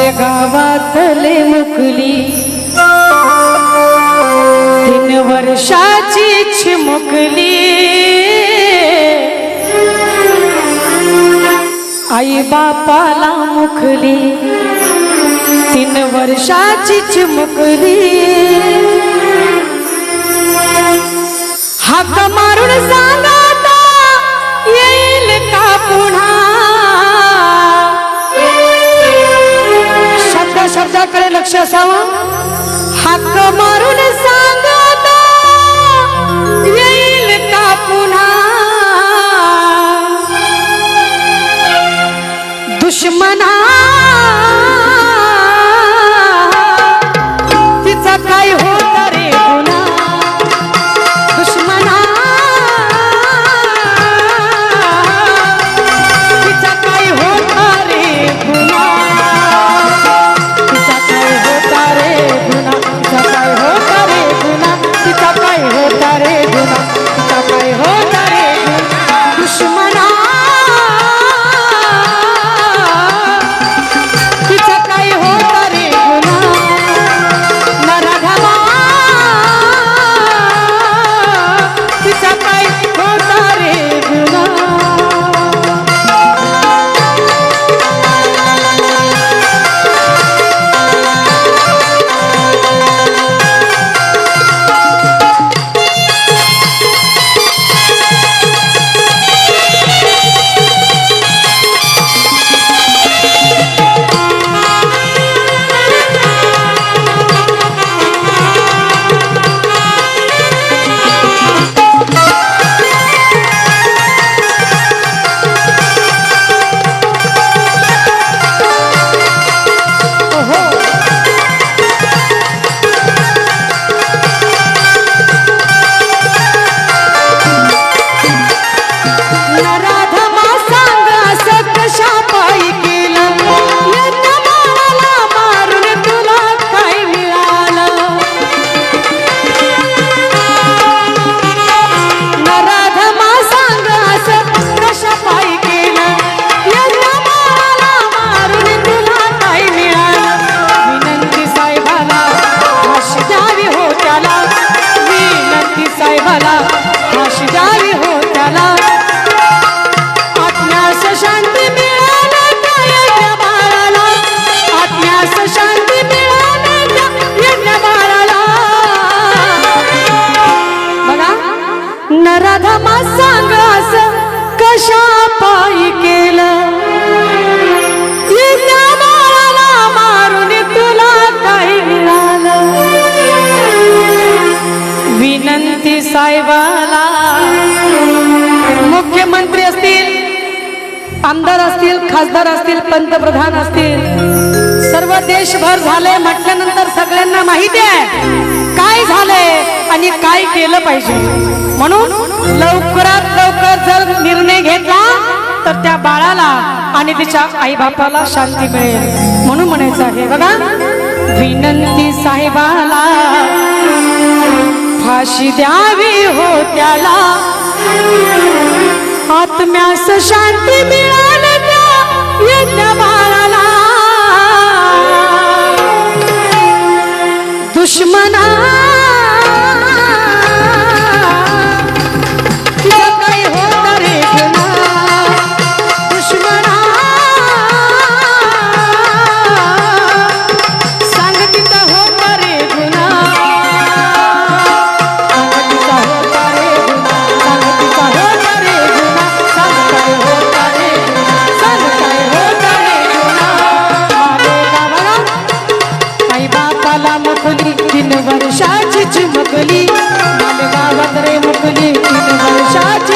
माझे गावातले मुकली. तीन वर्षाची चिमुकली आई बापाला मुखली तीन वर्षाची चिमुकली हाक मार असावं? हक्क मारून सांगा येईल का पुन्हा? दुश्मना काय विनंती साहेबाला फाशी द्यावी हो त्याला. मुख्यमंत्री असतील आमदार असतील खासदार असतील पंतप्रधान असतील. सर्व देशभर झाले म्हटल्यानंतर सगळ्यांना माहिती आहे काय झालंय आणि काय केलं पाहिजे. म्हणून लवकरात लवकर जर निर्णय घेतला तर त्या बाळाला आणि तिच्या आई बापाला शांती मिळेल. म्हणून म्हणायचं आहे बघा विनंती साहेबाला फाशी द्यावी हो त्याला. आत्म्यास शांती मिळाली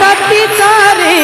तत्ती चारे